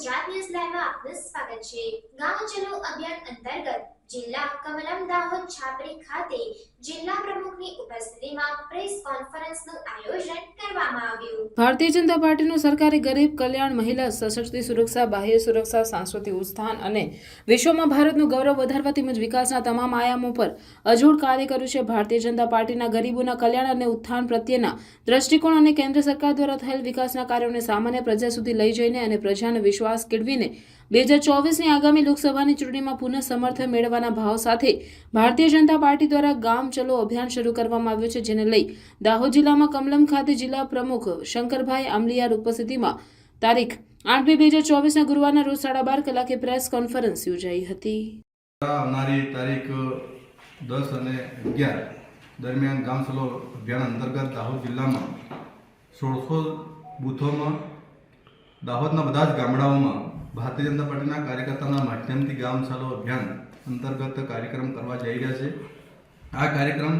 Gujarat news લાઈવમાં આપનું સ્વાગત છે. ગાંવજનો અભિયાન અંતર્ગત જિલ્લા કમલમ દાહોદ છાપરી ખાતે જિલ્લા પ્રમુખની ઉપસ્થિતિમાં પ્રેસ કોન્ફરન્સનું આયોજન ભારતીય જનતા પાર્ટીનું સરકારે ગરીબ કલ્યાણ મહિલા સશક્તિ સુરક્ષા, બાહ્ય સુરક્ષા, સાંસ્કૃતિક ઉત્થાન અને વિશ્વમાં ભારતનું ગૌરવ વધારવા તેમજ વિકાસના તમામ આયામો પર અજોડ કાર્ય કર્યું છે. ભારતીય જનતા પાર્ટીના ગરીબોના કલ્યાણ અને ઉત્થાન પ્રત્યેના દ્રષ્ટિકોણ અને કેન્દ્ર સરકાર દ્વારા થયેલ વિકાસના કાર્યોને સામાન્ય પ્રજા સુધી લઈ જઈને અને પ્રજાનો વિશ્વાસ કેળવીને બે હજાર ચોવીસની આગામી લોકસભાની ચૂંટણીમાં પુનઃ સમર્થન મેળવવાના ભાવ સાથે ભારતીય જનતા પાર્ટી દ્વારા ગામ ચલો અભિયાન શરૂ કરવામાં આવ્યું છે, જેને લઈ દાહોદ જિલ્લામાં કમલમ ખાતે જિલ્લા પ્રમુખ શંકરભાઈ આમલિયાર ઉપસ્થિતિમાં તારીખ આઠ બે હજાર ચોવીસના ગુરુવારના રોજ સાડા બાર કલાકે પ્રેસ કોન્ફરન્સ યોજાઈ હતી. આવનારી તારીખ દસ અને અગિયાર દરમિયાન ગામ સલો અભિયાન અંતર્ગત દાહોદ જિલ્લામાં સોળસો બૂથોમાં, દાહોદના બધા જ ગામડાઓમાં ભારતીય જનતા પાર્ટીના કાર્યકર્તાના માધ્યમથી ગામ ચાલો અભિયાન અંતર્ગત કાર્યક્રમ કરવા જઈ રહ્યા છે. આ કાર્યક્રમ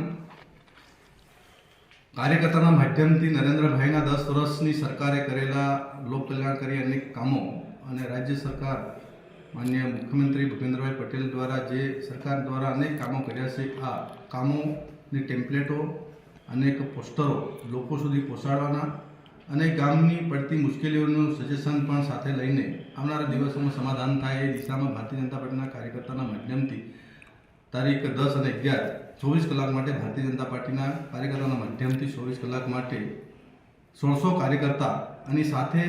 કાર્યકર્તાના માધ્યમથી નરેન્દ્રભાઈના દસ વર્ષની સરકારે કરેલા લોકકલ્યાણકારી અનેક કામો અને રાજ્ય સરકાર, માન્ય મુખ્યમંત્રી ભૂપેન્દ્રભાઈ પટેલ દ્વારા જે સરકાર દ્વારા અનેક કામો કર્યા છે, આ કામોની ટેમ્પલેટો, અનેક પોસ્ટરો લોકો સુધી પહોંચાડવાના અને ગામની પડતી મુશ્કેલીઓનું સજેશન પણ સાથે લઈને આવનારા દિવસોમાં સમાધાન થાય એ દિશામાં ભારતીય જનતા પાર્ટીના કાર્યકર્તાના માધ્યમથી તારીખ દસ અને અગિયાર ચોવીસ કલાક માટે ભારતીય જનતા પાર્ટીના કાર્યકર્તાના માધ્યમથી ચોવીસ કલાક માટે સોળસો કાર્યકર્તા અને સાથે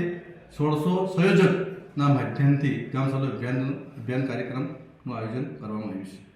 સોળસો સંયોજકના માધ્યમથી ગામ સલો અભિયાન અભિયાન કાર્યક્રમનું આયોજન કરવામાં આવ્યું છે.